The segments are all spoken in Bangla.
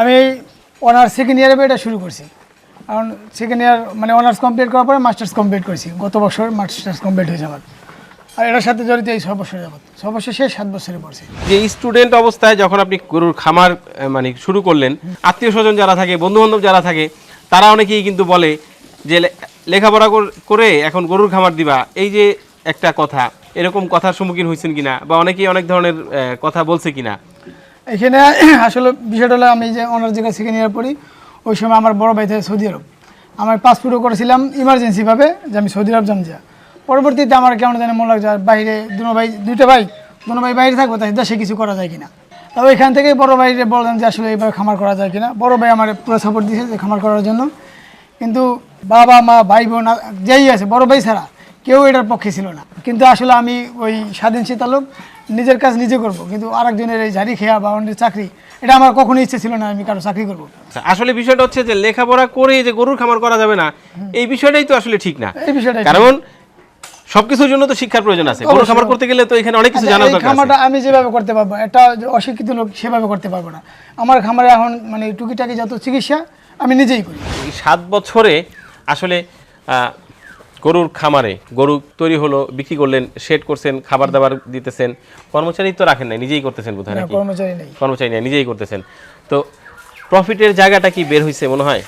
আমি অনার্স সেকেন্ড ইয়ারে এটা শুরু করছি। কারণ সেকেন্ড ইয়ার মানে অনার্স কমপ্লিট করার পরে মাস্টার্স কমপ্লিট করেছি। গত বছর মাস্টার্স কমপ্লিট হয়েছে আমার আর এটার সাথে জড়িত এই ছয় বছর যাবত ছয় বছর শেষ, সাত বছরে পড়ছি। যে স্টুডেন্ট অবস্থায় যখন আপনি গরুর খামার মানে শুরু করলেন আত্মীয় স্বজন যারা থাকে বন্ধু বান্ধব যারা থাকে, তারা অনেকেই কিন্তু বলে যে লেখাপড়া করে এখন গরুর খামার দিবা। এই যে একটা কথা, এরকম কথার সম্মুখীন হয়েছেন কিনা? বা অনেকেই অনেক ধরনের কথা বলছে কিনা? এখানে আসলে বিষয়টা হলো আমি যে অনার্স যেখানে সেকেন্ড ইয়ার পড়ি ওই সময় আমার বড় ভাই থেকে সৌদি আরব। আমার পাসপোর্টও করেছিলাম ইমার্জেন্সিভাবে যে আমি সৌদি আরব যাম যা। পরবর্তীতে আমার কেমন জানি মনে লাগছে, আর বাইরে দুনো ভাই, দুইটা ভাই, দুনো ভাই বাইরে থাকব, তাই দেশে কিছু করা যায় কিনা। তবে এখান থেকে বড় ভাইরে বললাম যে আসলে এইভাবে খামার করা যায় কিনা। বড় ভাই আমার পুরো সাপোর্ট দিয়েছে যে খামার করার জন্য। কিন্তু বাবা, মা, ভাই, বোন, যেই আছে, বড় ভাই ছাড়া কেউ এটার পক্ষে ছিল না। কিন্তু আসলে আমি ওই স্বাধীন চেতা লোক নিজের কাজ নিজে করব কিন্তু আরেকজনের এই ঝাড়ি খেয়া বা অন্যের চাকরি এটা আমার কখনো ইচ্ছে ছিল না আমি কারও চাকরি করব। আচ্ছা, আসলে বিষয়টা হচ্ছে যে লেখাপড়া করে যে গরুর খামার করা যাবে না এই বিষয়টাই তো আসলে ঠিক না। এই বিষয়টা কারণ সবকিছুর জন্য তো শিক্ষার প্রয়োজন আছে। গরুর খামার করতে গেলে তো এখানে অনেক কিছু জানা আচ্ছা, দরকার খামারটা আমি যেভাবে করতে পারব এটা অশিক্ষিত লোক সেভাবে করতে পারব না। আমার খামারে এখন মানে টুকিটাকি যত চিকিৎসা আমি নিজেই করি। সাত বছরে আসলে গরুর খামারে গরু তৈরি হলো বিক্রি করলেন শেড করছেন খাবার দাবার দিতেছেন। কর্মচারী তো রাখেন নাই নিজেই করতেছেন বোধহয় নাকি? কর্মচারী নেই। কর্মচারী নাই নিজেই করতেছেন। তো প্রফিটের জায়গাটা কি বের হয়েছে মনে হয়?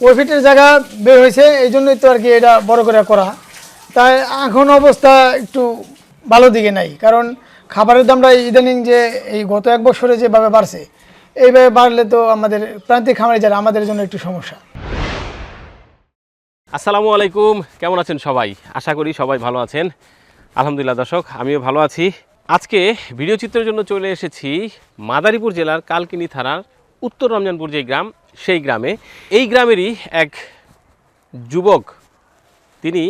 প্রফিটের জায়গা বের হয়েছে এই জন্যই তো আর কি এটা বড় করে করা। তাই এখন অবস্থা একটু ভালো দিকে নাই কারণ খাবারের দামটা ইদানিং যে এই গত এক বছরে যেভাবে বাড়ছে এইভাবে বাড়লে তো আমাদের প্রান্তিক খামারে যারা আমাদের জন্য একটু সমস্যা। আসসালামু আলাইকুম। কেমন আছেন সবাই? আশা করি সবাই ভালো আছেন। আলহামদুলিল্লাহ দর্শক, আমিও ভালো আছি। আজকে ভিডিও চিত্রের জন্য চলে এসেছি মাদারীপুর জেলার কালকিনি থানার উত্তর রমজানপুর যে গ্রাম, সেই গ্রামে। এই গ্রামেরই এক যুবক, তিনি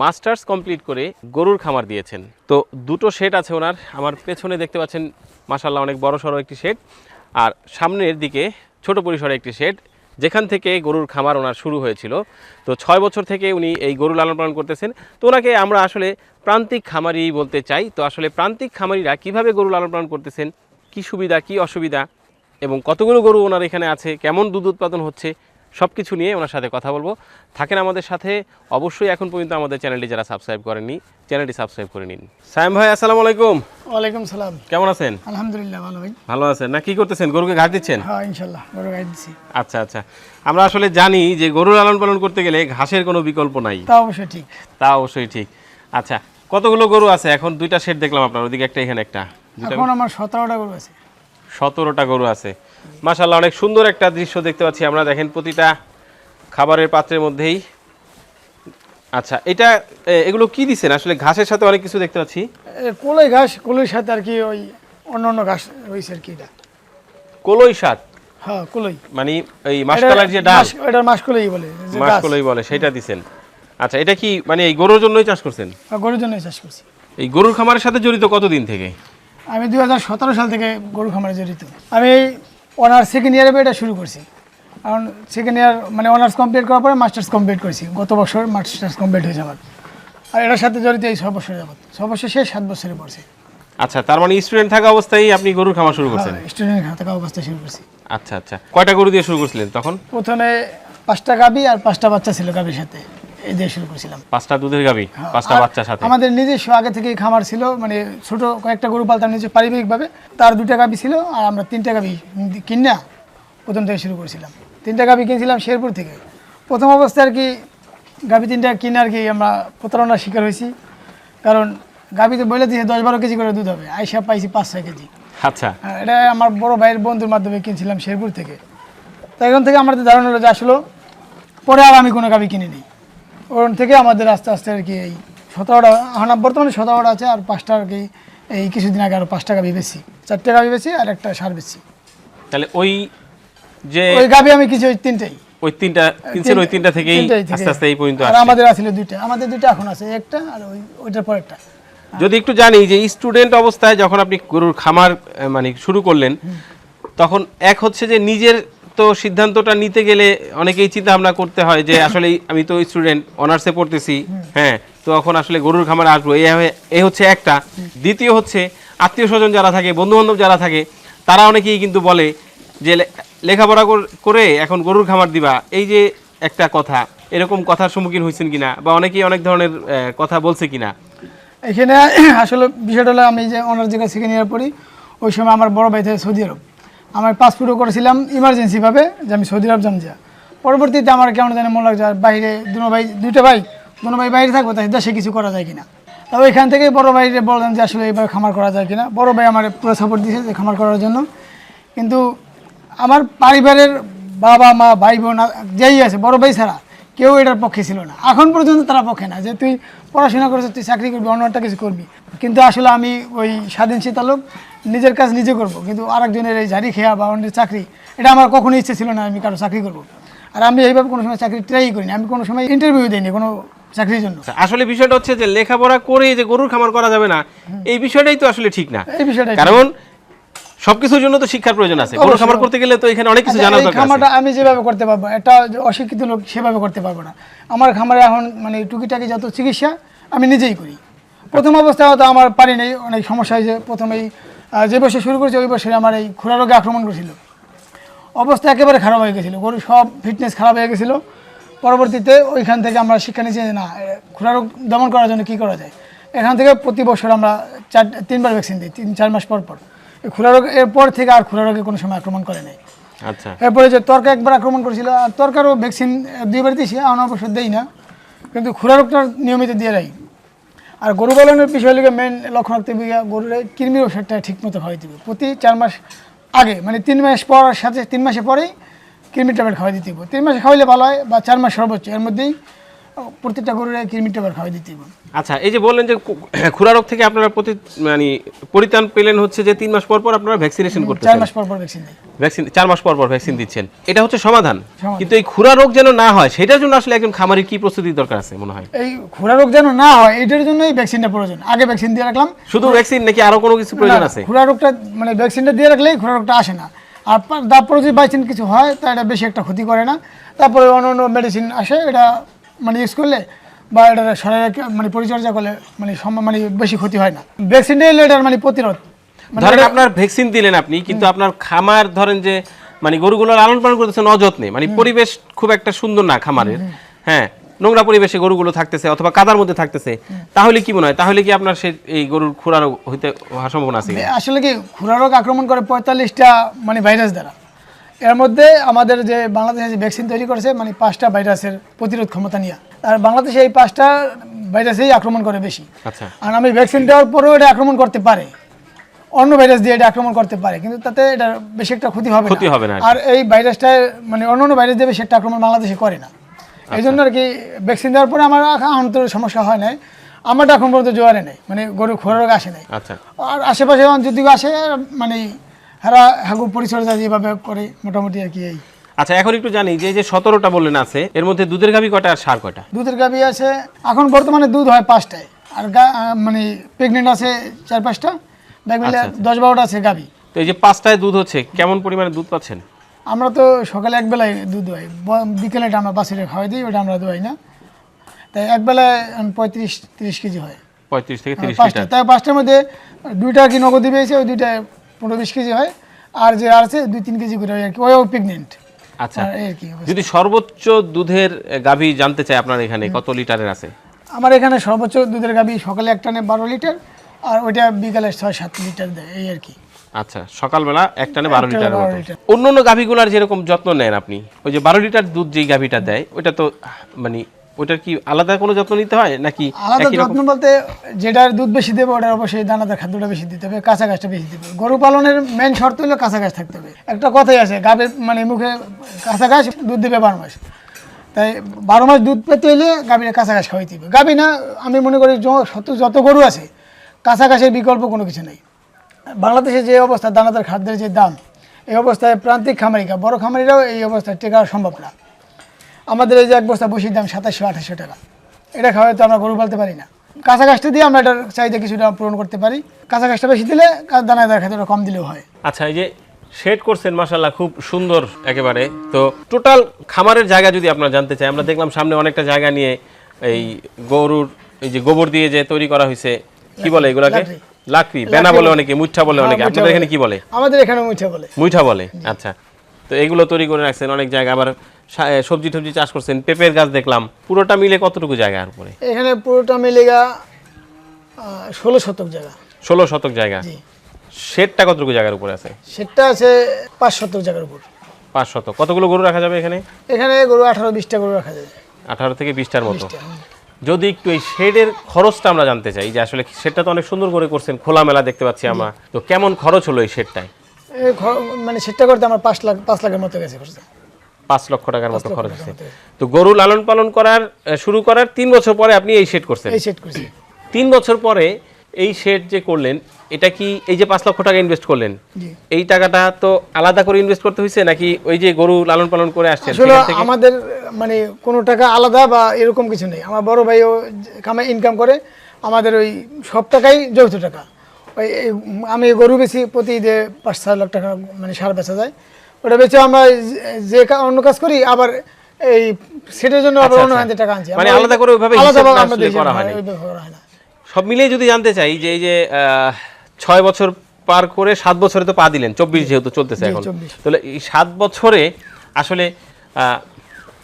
মাস্টার্স কমপ্লিট করে গরুর খামার দিয়েছেন। তো দুটো শেড আছে ওনার। আমার পেছনে দেখতে পাচ্ছেন মাসাল্লাহ অনেক বড় সড়ো একটি শেড আর সামনের দিকে ছোট পরিসরে একটি শেড যেখান থেকে গরুর খামার ওনার শুরু হয়েছিল। তো ছয় বছর থেকে উনি এই গরু লালন পালন করতেছেন। তো ওনাকে আমরা আসলে প্রান্তিক খামারি বলতে চাই। তো আসলে প্রান্তিক খামারিরা কীভাবে গরু লালন পালন করতেছেন? কি সুবিধা, কি অসুবিধা? এবং কতগুলো গরু ওনার এখানে আছে? কেমন দুধ উৎপাদন হচ্ছে? সব কিছু নিয়ে ওনার সাথে কথা বলব। থাকেন আমাদের সাথে। অবশ্যই এখন পর্যন্ত আমাদের চ্যানেলটি যারা সাবস্ক্রাইব করেননি, চ্যানেলটি সাবস্ক্রাইব করে নিন। সাইম ভাই, আসসালামু আলাইকুম। ওয়ালাইকুম সালাম। কেমন আছেন? আলহামদুলিল্লাহ ভালো ভাই। ভালো আছেন। না কি করতেছেন? গরুকে ঘাট দিচ্ছেন? হ্যাঁ ইনশাল্লাহ বড় গাইড দিচ্ছি। আচ্ছা আচ্ছা। আমরা আসলে জানি যে গরু লালন পালন করতে গেলে ঘাসের কোনো বিকল্প নাই। তা অবশ্যই ঠিক। তা অবশ্যই ঠিক। আচ্ছা কতগুলো গরু আছে? এখন দুইটা সেট দেখলাম আপনার ওদিকে একটা এখানে একটা। এখন আমার সতেরোটা গরু আছে। সতেরোটা গরু আছে। মাশাল্লাহ অনেক সুন্দর একটা দৃশ্য দেখতে পাচ্ছি আমরা। দেখেন প্রতিটা খাবারের পাত্রের মধ্যেই আচ্ছা এটা এগুলো কি দিছেন? আসলে ঘাসের সাথে অনেক কিছু দেখতে পাচ্ছি। কলই ঘাস কলই সাথে আর কি ওই অন্য অন্য ঘাস হয়েছে আর কি এটা। কলই শাক হ্যাঁ কলই। মানে এই মাসকালার যে ডাল? এটা মাসকলই বলে। মাসকলই বলে সেটা দিছেন। আচ্ছা এটা কি মানে এই গরুর জন্যই চাষ করছেন? হ্যাঁ, গরুর জন্য চাষ করছি। এই গরুর খামারের সাথে জড়িত কতদিন থেকে? আমি দুই হাজার সতেরো সাল থেকে গরু খামারে জড়িত। আমি অনার্স সেকেন্ড ইয়ারে এটা শুরু করছি। কারণ সেকেন্ড ইয়ার মানে অনার্স কমপ্লিট করার পরে মাস্টার্স কমপ্লিট করেছি। গত বছর মাস্টার্স কমপ্লিট হয়েছে আমার আর এটার সাথে জড়িত এই ছয় বছর যাবত ছয় বছর শেষ সাত বছরে পড়ছে। আচ্ছা তার মানে স্টুডেন্ট থাকা অবস্থায় আপনি গরুর খামার শুরু করছেন? স্টুডেন্ট থাকা অবস্থায় শুরু করছি। আচ্ছা আচ্ছা। কয়টা গরু দিয়ে শুরু করছিলেন তখন? প্রথমে পাঁচটা গাবি আর পাঁচটা বাচ্চা ছিল গাবির সাথে। এই দিয়ে শুরু করেছিলাম। পাঁচটা দুধের গাবি পাঁচটা আর বাচ্চার সাথে? আমাদের নিজস্ব আগে থেকেই খামার ছিল মানে ছোট কয়েকটা গরু পালতাম নিজে পারিবারিকভাবে। তার দুটা গাবি ছিল আর আমরা তিনটা গাবি কিনা প্রথম থেকে শুরু করেছিলাম। তিনটা গাবি কিনেছিলাম শেরপুর থেকে। প্রথম অবস্থায় আর কি গাবি তিনটা কিনে আর কি আমরা প্রতারণার শিকার হয়েছি। কারণ গাবিতে বলে দিয়েছে দশ বারো কেজি করে দুধ হবে আইসা পাইছি পাঁচ ছয় কেজি। আচ্ছা। আর এটা আমার বড় ভাইয়ের বন্ধুর মাধ্যমে কিনছিলাম শেরপুর থেকে। তো এখন থেকে আমাদের ধারণা হলো যে আসলো পরে আর আমি কোনো গাবি কিনে নিই ওখান থেকে আমাদের আস্তে আস্তে আর কি এই সতেরোটা এখন বর্তমানে সতেরোটা আছে আর পাঁচটা আর কি এই কিছুদিন আগে আরও পাঁচটা গাবি বেশি চারটে গাবি বেশি আর একটা সার বেশি তাহলে ওই যে ওই গাবি আমি কিছু ওই তিনটেই। ওই তিনটা কিনছেন ওই তিনটা থেকেই আস্তে আস্তে এই পর্যন্ত আর আসছে। আমাদের আসলে দুইটা। আমাদের দুইটা এখন আছে একটা আর ওই ওইটার পরেরটা যদি একটু জানি যে স্টুডেন্ট অবস্থায় যখন আপনি গরুর খামার মানে শুরু করলেন তখন এক হচ্ছে যে নিজের তো সিদ্ধান্তটা নিতে গেলে অনেকেই চিন্তা ভাবনা করতে হয় যে আসলে আমি তো স্টুডেন্ট অনার্সে পড়তেছি হ্যাঁ তো এখন আসলে গরুর খামার আসব এই হচ্ছে একটা। দ্বিতীয় হচ্ছে আত্মীয় স্বজন যারা থাকে বন্ধু বান্ধব যারা থাকে তারা অনেকেই কিন্তু বলে যে লেখাপড়া কর- এখন গরুর খামার দিবা। এই যে একটা কথা, এরকম কথার সম্মুখীন হয়েছেন কিনা? বা অনেকেই অনেক ধরনের কথা বলছে কিনা? এখানে আসলে বিষয়টা হলো আমি যে অনার জায়গায় ইয়ার পড়ি ওই সময় আমার বড় ভাই থাকে সৌদি আরব। আমার পাসপোর্টও করেছিলাম ইমার্জেন্সিভাবে যে আমি সৌদি আরব যাম যা। পরবর্তীতে আমার কেমন জানি মনে লাগছে বাইরে দুনো ভাই, দুইটা ভাই, দুনো ভাই বাইরে থাকব, তাই দেশে কিছু করা যায় কিনা? তবে এখান থেকে বড় ভাইরে বললাম যে আসলে এইভাবে খামার করা যায় কিনা? বড় ভাই আমার পুরো সাপোর্ট দিয়েছে যে খামার করার জন্য। কিন্তু আমার পরিবারের বাবা মা ভাই বোন যেই আছে বড় ভাই ছাড়া কেউ এটার পক্ষে ছিল না। এখন পর্যন্ত তারা পক্ষে না যে তুই পড়াশোনা করেছিস তুই চাকরি করবি অন্য একটা কিছু করবি। কিন্তু আসলে আমি ওই স্বাধীন শীতা লোক নিজের কাজ নিজে করব। কিন্তু আরেকজনের এই ঝাড়ি খেয়া বা অন্যের চাকরি এটা আমার কখনো ইচ্ছে ছিল না আমি কারও চাকরি করব। আর আমি এইভাবে কোনো সময় চাকরি ট্রাই করিনি আমি কোনো সময় ইন্টারভিউ দিইনি কোনো চাকরির জন্য। আচ্ছা, আসলে বিষয়টা হচ্ছে যে লেখাপড়া করে যে গরুর খামার করা যাবে না এই বিষয়টাই তো আসলে ঠিক না। এই বিষয়টাই কারণ সবকিছুর জন্য তো শিক্ষার প্রয়োজন আছে। গরুর খামার করতে গেলে তো এখানে অনেক কিছু আচ্ছা, জানার দরকার খামারটা আমি যেভাবে করতে পারব এটা অশিক্ষিত লোক সেভাবে করতে পারব না। আমার খামারে এখন মানে টুকিটাকি যত চিকিৎসা আমি নিজেই করি। প্রথম অবস্থায় হয়তো আমার পারি নেই অনেক সমস্যা হয়েছে। প্রথমেই যে বছর শুরু করেছে ওই বছরে আমার এই খুরা রোগে আক্রমণ করেছিল। অবস্থা একেবারে খারাপ হয়ে গেছিল। গরু সব ফিটনেস খারাপ হয়ে গেছিল। পরবর্তীতে ওইখান থেকে আমরা শিক্ষা নিয়েছি যে না খুরা রোগ দমন করার জন্য কী করা যায়? এখান থেকে প্রতি বছর আমরা চার তিনবার ভ্যাকসিন দিই তিন চার মাস পর পর। খুরা রোগ এরপর থেকে আর খুরা রোগে কোনো সময় আক্রমণ করে নাই। আচ্ছা। এরপরে যে তর্কা একবার আক্রমণ করেছিল আর তর্কারও ভ্যাকসিন দুইবার দিয়েছি এখন অবশ্য দেই না। কিন্তু খুরা রোগটা নিয়মিত দিয়ে রাখি আর গরু পালনের বিষয় হলে মেন লক্ষ্য রাখতে হবে গরুর কৃমির ওষুধটা ঠিক মতো খাওয়াই দিবে। প্রতি চার মাস আগে মানে তিন মাস পর সাথে তিন মাসে পরেই কৃমির ট্যাবলেট খাওয়াই দিতে হবে তিন মাসে খাওয়াইলে ভালো হয় বা চার মাস সর্বোচ্চ এর মধ্যেই প্রত্যেকটা গরুর কৃমির ট্যাবলেট খাওয়াই দিতে আচ্ছা এই যে বললেন যে খুরা রোগ থেকে আপনারা প্রতি মানে পরিত্রাণ পেলেন হচ্ছে যে তিন মাস পর পর আপনারা ভ্যাকসিনেশন করতে চার মাস পর পর ভ্যাকসিন ভ্যাকসিন চার মাস পর পর ভ্যাকসিন দিচ্ছেন। এটা হচ্ছে সমাধান। কিন্তু এই খুরা রোগ যেন না হয় সেটার জন্য আসলে একজন খামারের কি প্রস্তুতি দরকার আছে মনে হয়? এই খুরা রোগ যেন না হয় এটার জন্যই ভ্যাকসিনটা প্রয়োজন। আগে ভ্যাকসিন দিয়ে রাখলাম। শুধু ভ্যাকসিন নাকি আরও কোনো কিছু প্রয়োজন আছে? খুরা রোগটা মানে ভ্যাকসিনটা দিয়ে রাখলেই খুরা রোগটা আসে না। আর তারপরে যদি বাইচান্স কিছু হয় তা এটা বেশি একটা ক্ষতি করে না। তারপরে অন্য অন্য মেডিসিন আসে এটা মানে ইউজ করলে বা এটা শরীরে মানে পরিচর্যা করলে মানে মানে বেশি ক্ষতি হয় না। ভ্যাকসিনটা এলে এটার মানে প্রতিরোধ। মানে ধরেন আপনার ভ্যাকসিন দিলেন আপনি কিন্তু আপনার খামার ধরেন যে মানে গরুগুলো লালন পালন করতেছেন অযত্নে মানে পরিবেশ খুব একটা সুন্দর না খামারের। হ্যাঁ নোংরা পরিবেশে গরুগুলো থাকতেছে অথবা কাদার মধ্যে থাকতেছে। তাহলে কি মনে হয়? তাহলে কি আপনার সে এই গরুর খুরা রোগ হইতে হওয়ার সম্ভাবনা আছে আসলে কি খুরা রোগ আক্রমণ করে পঁয়তাল্লিশটা মানে ভাইরাস দ্বারা। এর মধ্যে আমাদের যে বাংলাদেশে যে ভ্যাকসিন তৈরি করেছে মানে পাঁচটা ভাইরাসের প্রতিরোধ ক্ষমতা নিয়ে। আর বাংলাদেশে এই পাঁচটা ভাইরাসেই আক্রমণ করে বেশি। আচ্ছা। আর আমি ভ্যাকসিন দেওয়ার পরেও এটা আক্রমণ করতে পারে। অন্য ভাইরাস দিয়ে এটা আক্রমণ করতে পারে কিন্তু তাতে এটা বেশি একটা ক্ষতি হবে ক্ষতি হবে না আর এই ভাইরাসটা মানে অন্য অন্য ভাইরাস দেবে সেটা আক্রমণ বাংলাদেশে করে না। এই জন্য আর কি ভ্যাকসিন দেওয়ার পরে আমার এখন সমস্যা হয় নাই। আমারটা এখন পর্যন্ত জোয়ারে নেই মানে গরু খোরা রোগ আসে নাই। আচ্ছা। আর আশেপাশে যদি আসে মানে হারা হাগু পরিচর্যা যেভাবে করে মোটামুটি আর কি এই। আচ্ছা এখন একটু জানি যে যে সতেরোটা বললেন আছে এর মধ্যে দুধের গাভী কয়টা আর সার কয়টা? দুধের গাভী আছে এখন বর্তমানে দুধ হয় পাঁচটায়। আর মানে প্রেগনেন্ট আছে চার পাঁচটা ব্যাগ মিলে দশ বারোটা আছে গাভী। তো এই যে পাঁচটায় দুধ হচ্ছে কেমন পরিমাণে দুধ পাচ্ছেন? আমরা তো সকালে এক বেলায় দুধ দোয়াই ব- বিকেলে আমরা বাসিরে খাওয়াই দিই ওটা আমরা দোয়াই না। তাই এক বেলায় পঁয়ত্রিশ তিরিশ কেজি হয়। পঁয়ত্রিশ থেকে তিরিশ পাঁচটা তাই পাঁচটার মধ্যে দুইটা কি নগদ পেয়েছে ওই দুইটায় পনেরো বিশ কেজি হয় আর যে আছে দুই তিন কেজি করে হয় আর কি। ওইও প্রেগনেন্ট আচ্ছা। যদি সর্বোচ্চ দুধের গাভী জানতে চাই আপনার এখানে কত লিটারের আছে? আমার এখানে সর্বোচ্চ দুধের গাভী সকালে এক টানে বারো লিটার আর ওইটা বিকালে ছয় সাত লিটার দেয় এই আর কি। আচ্ছা সকালবেলা এক টানে বারো লিটার। অন্য অন্য গাভীগুলার যেরকম যত্ন নেন আপনি ওই যে বারো লিটার দুধ যেই গাভীটা দেয় ওইটা তো মানে ওইটার কি আলাদা কোনো যত্ন নিতে হয় নাকি আলাদা যত্ন বলতে যেটার দুধ বেশি দেবে ওটার অবশ্যই দানাদার খাদ্যটা বেশি দিতে হবে কাঁচা গাছটা বেশি দিতে হবে। গরু পালনের মেন শর্ত হলো কাঁচা গাছ থাকতে হবে। একটা কথাই আছে গাবের মানে মুখে কাঁচা গাছ দুধ দেবে বারো মাস। তাই বারো মাস দুধ পেতে হলে গাভীর কাঁচা গাছ খাওয়াইতে হবে। গাভী না আমি মনে করি শত যত গরু আছে কাঁচা গাছের বিকল্প কোনো কিছু নেই। বাংলাদেশে যে অবস্থা দানাদার খাদ্যের যে দাম এই অবস্থায় প্রান্তিক খামারিকা বড় খামারিরাও এই অবস্থায় টেকা সম্ভব না। আমাদের এই যে এক বস্তা বসির দাম সাতাশশো আঠাশশো টাকা। এটা খাওয়াই তো আমরা গরু পালতে পারি না। কাঁচা গাছটা দিয়ে আমরা এটার চাহিদা কিছুটা পূরণ করতে পারি। কাঁচা গাছটা বেশি দিলে দানাদার খাদ্যটা কম দিলেও হয়। আচ্ছা এই যে শেড করছেন মাসাল্লাহ খুব সুন্দর একেবারে। তো টোটাল খামারের জায়গা যদি আপনারা জানতে চাই আমরা দেখলাম সামনে অনেকটা জায়গা নিয়ে এই গরুর এই যে গোবর দিয়ে যে তৈরি করা হয়েছে কি বলে এগুলাকে? লাকড়ি। বেনা বলে অনেকে মুঠা বলে অনেকে। হ্যাঁ, আপনাদের এখানে কি বলে? আমাদের এখানে মুঠে বলে। মুঠা বলে আচ্ছা। তো এগুলো তৈরি করে রাখছেন অনেক জায়গা আবার সবজি টবজি চাষ করছেন পেঁপের গাছ দেখলাম। পুরোটা মিলে কতটুকু জায়গার উপরে? এখানে পুরোটা মিলেগা ষোলো শতক জায়গা। ষোলো শতক জায়গা। শেডটা কতটুকু জায়গার উপরে আছে? সেটা আছে পাঁচ শতক জায়গার উপর। পাঁচ শতক। কতগুলো গরু রাখা যাবে এখানে? এখানে গরু আঠারো বিশটা গরু রাখা যায় আঠারো থেকে বিশটার মতো। যদি একটু এই শেডের খরচটা আমরা জানতে চাই যে আসলে শেডটা তো অনেক সুন্দর করে করছেন খোলামেলা দেখতে পাচ্ছি আমরা। তো কেমন খরচ হলো এই শেডটায়? মানে সেটা করতে আমার পাঁচ লাখ পাঁচ লাখের মতো গেছে খরচা। পাঁচ লক্ষ টাকার মতো খরচ হচ্ছে। তো গরু লালন পালন করার শুরু করার তিন বছর পরে আপনি এই শেড করছেন। এই সেট করছি। তিন বছর পরে এই শেড যে করলেন এটা কি এই যে পাঁচ লক্ষ টাকা ইনভেস্ট করলেন এই টাকাটা তো আলাদা করে ইনভেস্ট করতে হয়েছে নাকি ওই যে গরু লালন পালন করে আসছেন সেখান আমাদের মানে কোনো টাকা আলাদা বা এরকম কিছু নেই। আমার বড় ভাইও কামে ইনকাম করে আমাদের ওই সব টাকাই যৌথ টাকা। ওই আমি গরু বেশি প্রতি যে পাঁচ ছয় লাখ টাকা মানে সার বেচা যায়। ওটা বেচে আমরা যে- অন্য কাজ করি আবার এই সেটার জন্য আবার আচ্ছা, অন্য আচ্ছা। হাতে টাকা আনছি। মানে আলাদা করে ওইভাবে আলাদাভাবে আমরা করা হয় না। সব মিলিয়ে যদি জানতে চাই যে এই যে ছয় বছর পার করে সাত বছরে তো পা দিলেন চব্বিশ যেহেতু চলতেছে এখন। তাহলে এই সাত বছরে আসলে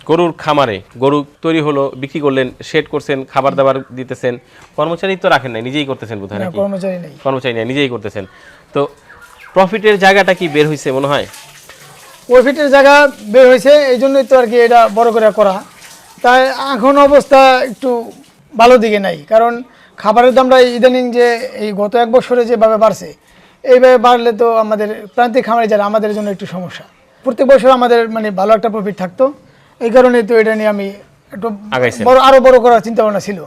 গরুর খামারে গরু তৈরি হলো বিক্রি করলেন শেড করছেন খাবার দাবার দিতেছেন কর্মচারী তো রাখেন নাই নিজেই করতেছেন বোধ হয় কর্মচারী নেই। কর্মচারী নাই নিজেই করতেছেন। তো প্রফিটের জায়গাটা কি বের হয়েছে মনে হয়? প্রফিটের জায়গা বের হয়েছে এই জন্যই তো আর কি এটা বড় করে করা। তাই এখন অবস্থা একটু ভালো দিকে নাই কারণ খাবারের দামটা ইদানিং যে এই গত এক বছরে যেভাবে বাড়ছে এইভাবে বাড়লে তো আমাদের প্রান্তিক খামারে যারা আমাদের জন্য একটু সমস্যা। প্রত্যেক বছর আমাদের মানে ভালো একটা প্রফিট থাকতো এই কারণে তো এটা নিয়ে আমি একটু বড় আরও বড় করার চিন্তা ভাবনা ছিল।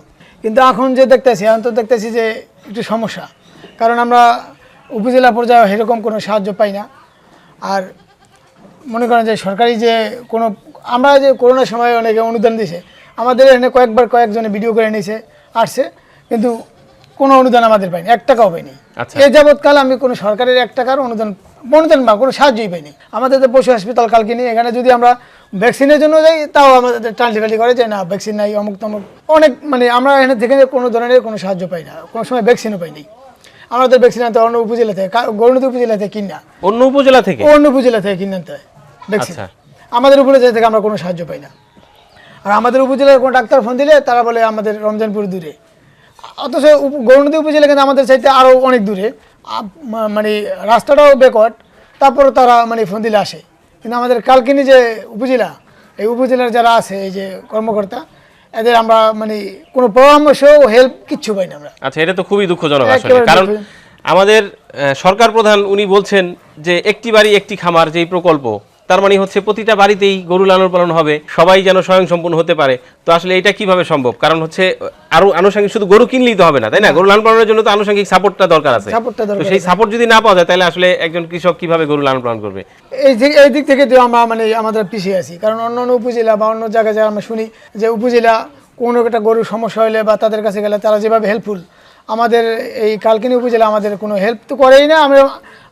কিন্তু এখন যে দেখতেছি এখন তো দেখতেছি যে একটু সমস্যা কারণ আমরা উপজেলা পর্যায়ে সেরকম কোনো সাহায্য পাই না। আর মনে করেন যে সরকারি যে কোনো আমরা যে করোনার সময় অনেকে অনুদান দিয়েছে আমাদের এখানে কয়েকবার কয়েকজনে ভিডিও করে নিয়েছে আসছে কিন্তু কোনো অনুদান আমাদের পাইনি এক টাকাও পাইনি আচ্ছা। এ যাবৎকাল আমি কোনো সরকারের এক টাকার অনুদান অনুদান বা কোনো সাহায্যই পাইনি। আমাদের তো পশু হাসপাতাল কালকে নিয়ে এখানে যদি আমরা ভ্যাকসিনের জন্য যাই তাও আমাদের টাল্টিফাল্টি করে যে না ভ্যাকসিন নাই অমুক তমুক। অনেক মানে আমরা এখানে থেকে কোনো ধরনের কোনো সাহায্য পাই না কোনো সময় ভ্যাকসিনও পাইনি। আমাদের ভ্যাকসিন আনতে অন্য উপজেলা থেকে গৌরনদী উপজেলা থেকে কিনা। অন্য উপজেলা থেকে? অন্য উপজেলা থেকে কিনে আনতে হয়। ভ্যাকসিন আচ্ছা। আমাদের উপজেলা থেকে আমরা কোনো সাহায্য পাই না। আর আমাদের উপজেলার কোনো ডাক্তার ফোন দিলে তারা বলে আমাদের রমজানপুর দূরে। অথচ গৌরনদী উপজেলা কিন্তু আমাদের চাইতে আরও অনেক দূরে। মানে রাস্তাটাও বেকট তারপরে তারা মানে ফোন দিলে আসে। কিন্তু আমাদের কালকিনি যে উপজেলা এই উপজেলার যারা আছে এই যে কর্মকর্তা এদের আমরা মানে কোনো পরামর্শ হেল্প কিচ্ছু পাই না আমরা। আচ্ছা এটা তো খুবই দুঃখজনক আসলে। কারণ আমাদের সরকার প্রধান উনি বলছেন যে একটি বাড়ি একটি খামার যেই প্রকল্প তার মানে হচ্ছে প্রতিটা বাড়িতেই গরু লালন পালন হবে সবাই যেন স্বয়ংসম্পূর্ণ হতে পারে। তো আসলে এটা কীভাবে সম্ভব? কারণ হচ্ছে আরও আনুষঙ্গিক শুধু গরু কিনলেই তো হবে না তাই না? গরু লালন পালনের জন্য তো আনুষঙ্গিক সাপোর্টটা দরকার আছে। সেই সাপোর্ট যদি না পাওয়া যায় তাহলে আসলে একজন কৃষক কীভাবে গরু লালন পালন করবে? এই দিক এই দিক থেকে তো আমরা মানে আমাদের পিছিয়ে আছি। কারণ অন্য অন্য উপজেলা বা অন্য জায়গায় যা আমরা শুনি যে উপজেলা কোনো একটা গরুর সমস্যা হলে বা তাদের কাছে গেলে তারা যেভাবে হেল্পফুল আমাদের এই কালকিনি উপজেলা আমাদের কোনো হেল্প তো করেই না। আমরা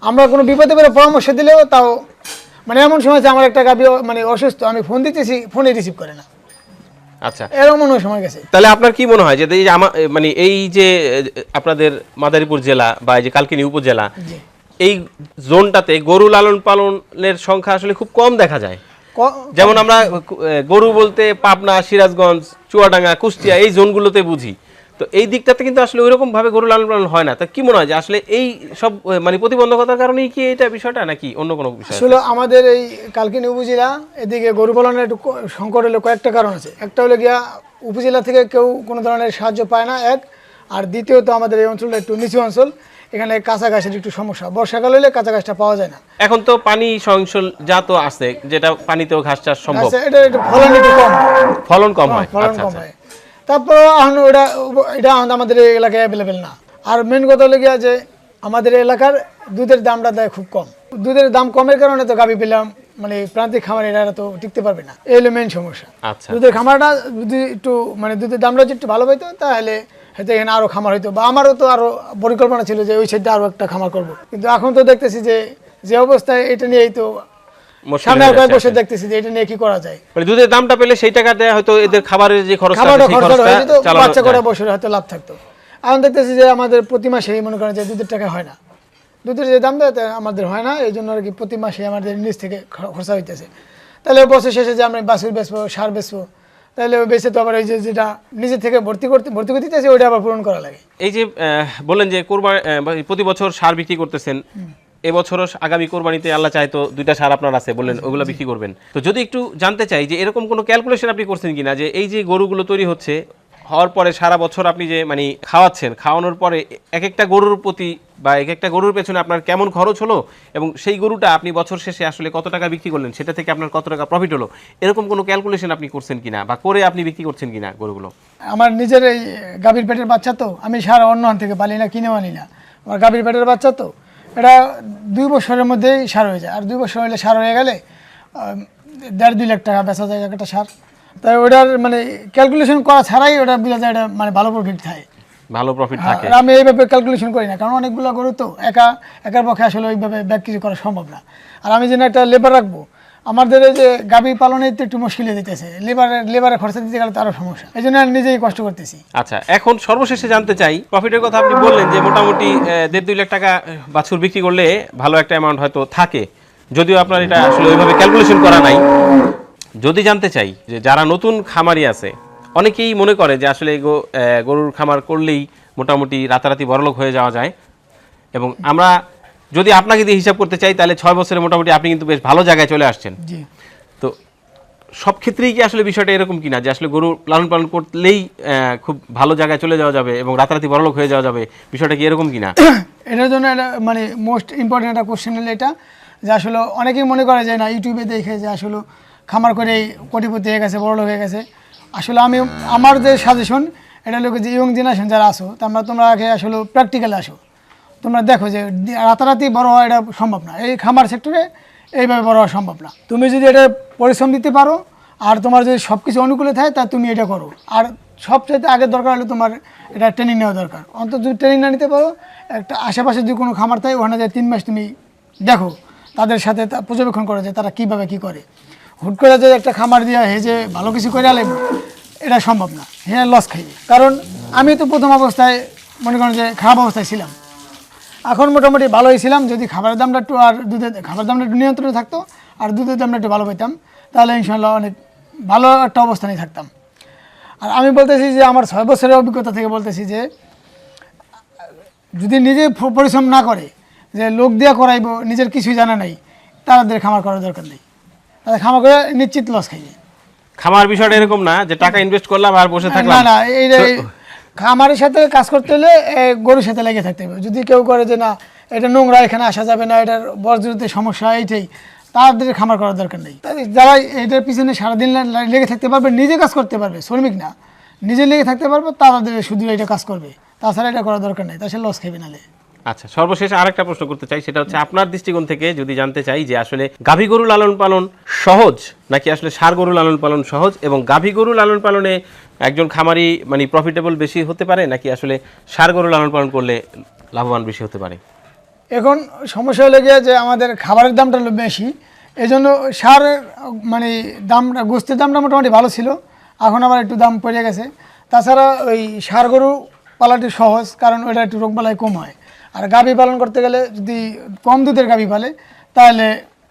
আমরা কোনো বিপদে পড়ে পরামর্শ দিলেও তাও মানে এমন সময় আছে আমার একটা গাভি মানে অসুস্থ আমি ফোন দিতেছি ফোনে রিসিভ করে না। আচ্ছা। এরকম সময় গেছে। তাহলে আপনার কি মনে হয় যে যে মানে এই যে আপনাদের মাদারীপুর জেলা বা এই যে কালকিনি উপজেলা এই জোনটাতে গরু লালন পালনের সংখ্যা আসলে খুব কম দেখা যায়। যেমন আমরা গরু বলতে পাবনা সিরাজগঞ্জ চুয়াডাঙ্গা কুষ্টিয়া এই জোনগুলোতে বুঝি। তো এই দিকটাতে কিন্তু আসলে ওইরকম ভাবে গরু লালন পালন হয় না। তা কি মনে হয় যে আসলে এই সব মানে প্রতিবন্ধকতার কারণেই কি এটা বিষয়টা নাকি অন্য কোনো বিষয় আসলে আমাদের এই কালকিনি উপজেলা এদিকে গরু পালনের একটু সংকট হলে কয়েকটা কারণ আছে। একটা হলো গিয়া উপজেলা থেকে কেউ কোনো ধরনের সাহায্য পায় না এক। আর দ্বিতীয়ত আমাদের এই অঞ্চলটা একটু নিচু অঞ্চল এখানে কাঁচা গাছের একটু সমস্যা। বর্ষাকাল হলে কাঁচা গাছটা পাওয়া যায় না। এখন তো পানি সহনশীল জাত আছে যেটা পানিতেও ঘাস চাষ সম্ভব। আচ্ছা এটা একটু ফলন একটু কম। ফলন কম হয় ফলন আচ্ছা কম আচ্ছা। হয়। তারপর এখন ওটা এটা আমাদের এলাকায় অ্যাভেলেবেল না। আর মেন কথা হলো গিয়া যে আমাদের এলাকার দুধের দামটা দেয় খুব কম। দুধের দাম কমের কারণে তো গাভি পেলাম মানে প্রান্তিক খামার এরা তো টিকতে পারবে না। এই হলো মেন সমস্যা। আচ্ছা। দুধের খামারটা যদি একটু মানে দুধের দামটা যদি একটু ভালো পাইতো তাহলে হয়তো এখানে আরও খামার হইতো। বা আমারও তো আরও পরিকল্পনা ছিল যে ওই সাইডে আরও একটা খামার করব। কিন্তু এখন তো দেখতেছি যে যে অবস্থায় এটা নিয়েই তো সামনে কয়েক বছর দেখতেছি যে এটা নিয়ে কি করা যায়। মানে দুধের দামটা পেলে সেই টাকাতে হয়তো এদের খাবারের যে খরচটা খাবারটা সেই খরচা খরচটা হয়ে যেত চালানো বাচ্চা যায়। বছরে হয়তো লাভ থাকতো। এখন দেখতেছি যে আমাদের প্রতি মাসেই মনে করেন যে দুধের টাকা হয় না। দুধের যে দাম দেয় আমাদের হয় না এই জন্য আর কি প্রতি মাসে আমাদের নিজ থেকে খরচা হইতেছে। তাহলে বছর শেষে যে আমরা বাছুর বেচবো সার বেচবো তাহলে বেচে তো আবার ওই যে যেটা নিজে থেকে ভর্তি করতে ভর্তি করতে দিতেছে ওইটা আবার পূরণ করা লাগে। এই যে আহ, বললেন যে কোরবানি প্রতি বছর সার বিক্রি করতেছেন। এবছরও আগামী কোরবানিতে আল্লাহ চায় তো দুইটা সার আপনার আছে বললেন ওগুলো বিক্রি করবেন। তো যদি একটু জানতে চাই যে এরকম কোনো ক্যালকুলেশন আপনি করছেন কিনা যে এই যে গরুগুলো তৈরি হচ্ছে হওয়ার পরে সারা বছর আপনি যে মানে খাওয়াচ্ছেন খাওয়ানোর পরে এক একটা গরুর প্রতি বা এক একটা গরুর পেছনে আপনার কেমন খরচ হলো এবং সেই গরুটা আপনি বছর শেষে আসলে কত টাকা বিক্রি করলেন সেটা থেকে আপনার কত টাকা প্রফিট হলো এরকম কোনো ক্যালকুলেশন আপনি করছেন কিনা বা করে আপনি বিক্রি করছেন কিনা গরুগুলো? আমার নিজের এই গাভীর পেটের বাচ্চা তো আমি সারা অন্য থেকে পালি না কিনেও আনি না। আমার গাভীর পেটের বাচ্চা তো এটা দুই বছরের মধ্যেই সার হয়ে যায়। আর দুই বছর হলে সার হয়ে গেলে দেড় দুই লাখ টাকা বেচা যায় একটা সার। তাই ওটার মানে ক্যালকুলেশন করা ছাড়াই ওটা বোঝা যায় এটা মানে ভালো প্রফিট থাকে ভালো প্রফিট থাকে। আমি এইভাবে ক্যালকুলেশন করি না কারণ অনেকগুলো গরু তো একা একার পক্ষে আসলে ওইভাবে ব্যাক কিছু করা সম্ভব না। আর আমি যেন একটা লেবার রাখব আমাদের এই যে গাভী পালনে তো একটু মুশকিল দিতেছে। লেবারের লেবারের খরচা দিতে গেলে তো আরও সমস্যা। এই জন্য নিজেই কষ্ট করতেছি। আচ্ছা এখন সর্বশেষে জানতে চাই প্রফিটের কথা আপনি বললেন যে মোটামুটি দেড় দুই লাখ টাকা বাছুর বিক্রি করলে ভালো একটা অ্যামাউন্ট হয়তো থাকে। যদিও আপনার এটা আসলে ওইভাবে ক্যালকুলেশন করা নাই। যদি জানতে চাই যে যারা নতুন খামারি আছে, অনেকেই মনে করে যে আসলে গরুর খামার করলেই মোটামুটি রাতারাতি বড়লোক হয়ে যাওয়া যায়। এবং আমরা যদি আপনাকে দিয়ে হিসাব করতে চাই তাহলে ছয় বছরে মোটামুটি আপনি কিন্তু বেশ ভালো জায়গায় চলে আসছেন। তো সব ক্ষেত্রেই কি আসলে বিষয়টা এরকম কিনা? যে আসলে গরু লালন পালন করলেই খুব ভালো জায়গায় চলে যাওয়া যাবে এবং রাতারাতি বড়লোক হয়ে যাওয়া যাবে বিষয়টা কি এরকম কিনা? এটার জন্য মানে মোস্ট ইম্পর্টেন্ট একটা কোশ্চেন হলো এটা যে আসলে অনেকেই মনে করে যে না ইউটিউবে দেখে যে আসলে খামার করেই কোটিপতি হয়ে গেছে বড় লোক হয়ে গেছে। আসলে আমি আমার যে সাজেশন এটা লোক যে ইয়ং জেনারেশন যারা আসো তোমরা তোমরা আগে আসলে প্র্যাকটিক্যাল আসো। তোমরা দেখো যে রাতারাতি বড় হওয়া এটা সম্ভব না। এই খামার সেক্টরে এইভাবে বড় হওয়া সম্ভব না। তুমি যদি এটা পরিশ্রম দিতে পারো, আর তোমার যদি সব কিছু অনুকূলে থাকে, তা তুমি এটা করো। আর সবচেয়ে আগের দরকার হলে তোমার এটা ট্রেনিং নেওয়া দরকার। অন্তত ট্রেনিং না নিতে পারো, একটা আশেপাশে যদি কোনো খামার থাকে, ওখানে যায় তিন মাস তুমি দেখো, তাদের সাথে পর্যবেক্ষণ করো যে তারা কীভাবে কী করে। হুট করে যে একটা খামার দিয়ে হেজে ভালো কিছু করে আলে, এটা সম্ভব না। হ্যাঁ লস খাইবে কারণ আমি তো প্রথম অবস্থায় মনে করেন যে খারাপ অবস্থায় ছিলাম। এখন মোটামুটি ভালোই ছিলাম যদি খাবারের দামটা একটু আর দুধের খাবারের দামটা একটু নিয়ন্ত্রণে থাকতো আর দুধের দামটা একটু ভালো পেতাম তাহলে ইনশাল্লাহ অনেক ভালো একটা অবস্থানে থাকতাম। আর আমি বলতেছি যে আমার ছয় বছরের অভিজ্ঞতা থেকে বলতেছি যে যদি নিজে পরিশ্রম না করে যে লোক দিয়ে করাইবো নিজের কিছুই জানা নাই তাদের খামার করার দরকার নেই। তাদের খামার করে নিশ্চিত লস খাইয়ে খামার বিষয়টা এরকম না যে টাকা ইনভেস্ট করলাম আর বসে না থাকলাম। না এই এই খামারের সাথে কাজ করতে হলে গরুর সাথে লেগে থাকতে হবে। যদি কেউ করে যে না, এটা নোংরা, এখানে আসা যাবে না, এটার বর্জ্যতে সমস্যা, এইটাই। তাদের খামার করার দরকার নেই। যারা এটার পিছনে সারাদিন লেগে থাকতে পারবে, নিজে কাজ করতে পারবে, শ্রমিক না। নিজে লেগে থাকতে পারবে, তাদের শুধু এটা কাজ করবে। তাছাড়া এটা করার দরকার নেই তাছাড়া লস খেবে নালে। আচ্ছা সর্বশেষ আরেকটা প্রশ্ন করতে চাই, সেটা হচ্ছে আপনার দৃষ্টিকোণ থেকে যদি জানতে চাই যে আসলে গাভী গরু লালন পালন সহজ নাকি আসলে সার গরু লালন পালন সহজ এবং গাভী গরু লালন পালনে একজন খামারি মানে প্রফিটেবল বেশি হতে পারে নাকি আসলে সার গরু লালন পালন করলে লাভবান বেশি হতে পারে? এখন সমস্যা হলে গিয়ে যে আমাদের খাবারের দামটা বেশি এই জন্য সারের মানে দামটা গোস্তের দামটা মোটামুটি ভালো ছিল, এখন আবার একটু দাম পড়ে গেছে। তাছাড়া ওই সার গরু পালাটি সহজ, কারণ ওটা একটু রোগবালাই কম হয়। আর গাভী পালন করতে গেলে যদি কম দুধের গাভী পালে, তাহলে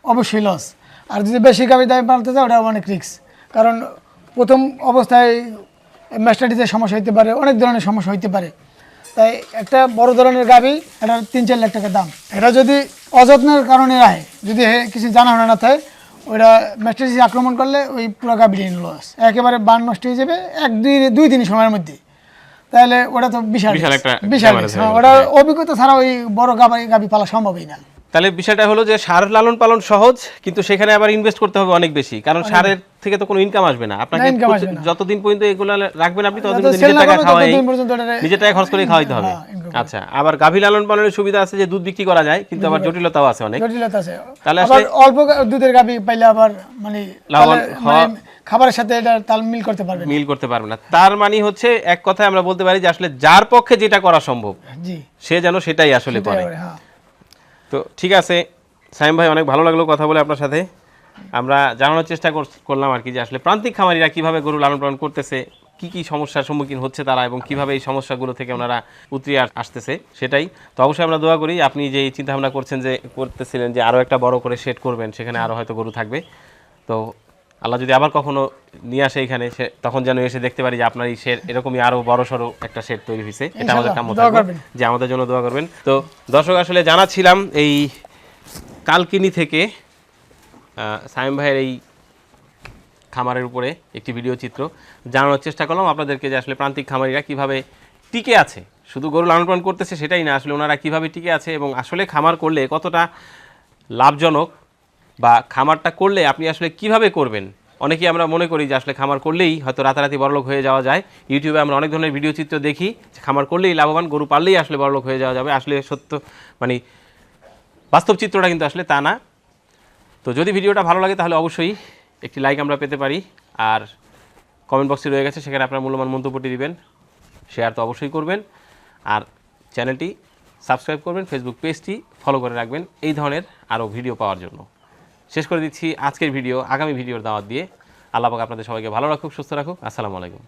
অবশ্যই লস আর যদি বেশি গাভী দাবি পালতে যায় ওটা অনেক রিস্ক কারণ প্রথম অবস্থায় ম্যাস্টাডিসের সমস্যা হইতে পারে, অনেক ধরনের সমস্যা হইতে পারে। তাই একটা বড় ধরনের গাভী এটা তিন চার লাখ টাকা দাম। এটা যদি অযত্নের কারণে রাখে যদি কিছু জানা শোনা না থাকে, ওইটা ম্যাস্টারিস আক্রমণ করলে ওই পুরো গাভীর লস একেবারে বান নষ্ট হয়ে যাবে এক দুই দুই দিন সময়ের মধ্যে। তাহলে ওটা তো বিশাল বিশাল একটা বিশাল হয়ে ওটা। অভিজ্ঞতা ছাড়া ওই বড় গাভী গাভী পালা সম্ভবই না। তাহলে বিষয়টা হলো যে সার লালন পালন সহজ কিন্তু সেখানে আবার ইনভেস্ট করতে হবে অনেক বেশি কারণ সারের থেকে তো কোনো ইনকাম আসবে না। আপনাকে। যতদিন পর্যন্ত এগুলো রাখবেন আপনি ততদিন নিজের টাকা খাওয়াই নিজের টাকা খরচ করে খাওয়াইতে হবে। আচ্ছা আবার গাভী লালন পালনের সুবিধা আছে যে দুধ বিক্রি করা যায় কিন্তু আবার জটিলতাও আছে অনেক। জটিলতা আছে। তাহলে অল্প দুধের গাভী পাইলে আবার মানে লাভবান হওয়া- মানে খাবারের সাথে এটা তাল মিল করতে পারবে মিল করতে পারবে না। তার মানে হচ্ছে এক কথায় আমরা বলতে পারি যে আসলে যার পক্ষে যেটা করা সম্ভব জি। সে যেন সেটাই আসলে করে। হ্যাঁ। তো ঠিক আছে সাইম ভাই অনেক ভালো লাগল কথা বলে আপনার সাথে। আমরা জানানোর চেষ্টা কর- করলাম আর কি যে আসলে প্রান্তিক খামারিরা কীভাবে গরু লালন পালন করতেছে কি কি সমস্যার সম্মুখীন হচ্ছে তারা এবং কীভাবে এই সমস্যাগুলো থেকে ওনারা উতরিয়ে আসতেছে সেটাই। তো অবশ্যই আমরা দোয়া করি আপনি যে চিন্তা ভাবনা করছেন যে করতেছিলেন যে আরও একটা বড় করে শেড করবেন সেখানে আরও হয়তো গরু থাকবে। তো আল্লাহ যদি আবার কখনো নিয়ে আসে এখানে সে তখন যেন এসে দেখতে পারি যে আপনার এই শেড এরকমই আরও বড় সড়ো একটা শেড তৈরি হয়েছে এটা আমাদের কাম্য থাকবে যে আমাদের জন্য দোয়া করবেন। তো দর্শক আসলে জানাচ্ছিলাম এই কালকিনি থেকে সায়েম ভাইয়ের এই খামারের উপরে একটি ভিডিও চিত্র জানানোর চেষ্টা করলাম। আপনাদেরকে যে আসলে প্রান্তিক খামারিরা কীভাবে টিকে আছে শুধু গরু লালন পালন করতেছে সেটাই না আসলে ওনারা কীভাবে টিকে আছে এবং আসলে খামার করলে কতটা লাভজনক বা খামারটা করলে আপনি আসলে কীভাবে করবেন? অনেকেই আমরা মনে করি যে আসলে খামার করলেই হয়তো রাতারাতি বড়লোক হয়ে যাওয়া যায়। ইউটিউবে আমরা অনেক ধরনের ভিডিও চিত্র দেখি যে খামার করলেই লাভবান গরু পারলেই আসলে বড়লোক হয়ে যাওয়া যাবে। আসলে সত্য মানে বাস্তব চিত্রটা কিন্তু আসলে তা না। তো যদি ভিডিওটা ভালো লাগে তাহলে অবশ্যই একটি লাইক আমরা পেতে পারি। আর কমেন্ট বক্সে রয়ে গেছে, সেখানে আপনার মূল্যবান মন্তব্যটি দিবেন। শেয়ার তো অবশ্যই করবেন। আর চ্যানেলটি সাবস্ক্রাইব করবেন ফেসবুক পেজটি ফলো করে রাখবেন। এই ধরনের আরও ভিডিও পাওয়ার জন্য। শেষ করে দিচ্ছি আজকের ভিডিও, আগামী ভিডিওর দাওয়াত দিয়ে। আল্লাহ পাক আপনাদের সবাইকে ভালো রাখুক, সুস্থ রাখুক। আসসালামু আলাইকুম।